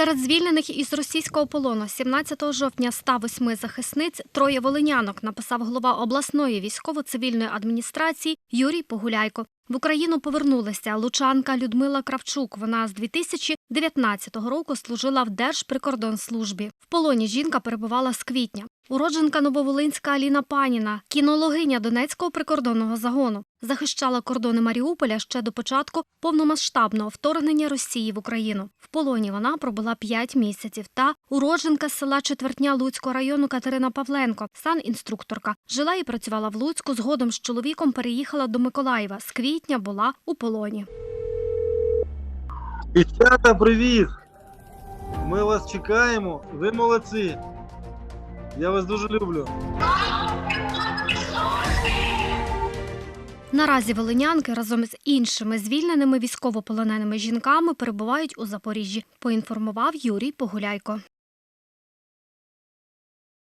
Серед звільнених із російського полону 17 жовтня 108 захисниць троє волинянок, написав голова обласної військово-цивільної адміністрації Юрій Погуляйко. В Україну повернулася лучанка Людмила Кравчук. Вона з 2019 року служила в Держприкордонслужбі. В полоні жінка перебувала з квітня. Уродженка Нововолинська Аліна Паніна, кінологиня Донецького прикордонного загону, захищала кордони Маріуполя ще до початку повномасштабного вторгнення Росії в Україну. В полоні вона пробула 5 місяців. Та уродженка з села Четвертня Луцького району Катерина Павленко, санінструкторка, жила і працювала в Луцьку. Згодом з чоловіком переїхала до Миколаєва. З квітня була у полоні. Дівчата, привіт! Ми вас чекаємо. Ви молодці. Я вас дуже люблю. Наразі волинянки разом з іншими звільненими військовополоненими жінками перебувають у Запоріжжі. Поінформував Юрій Погуляйко.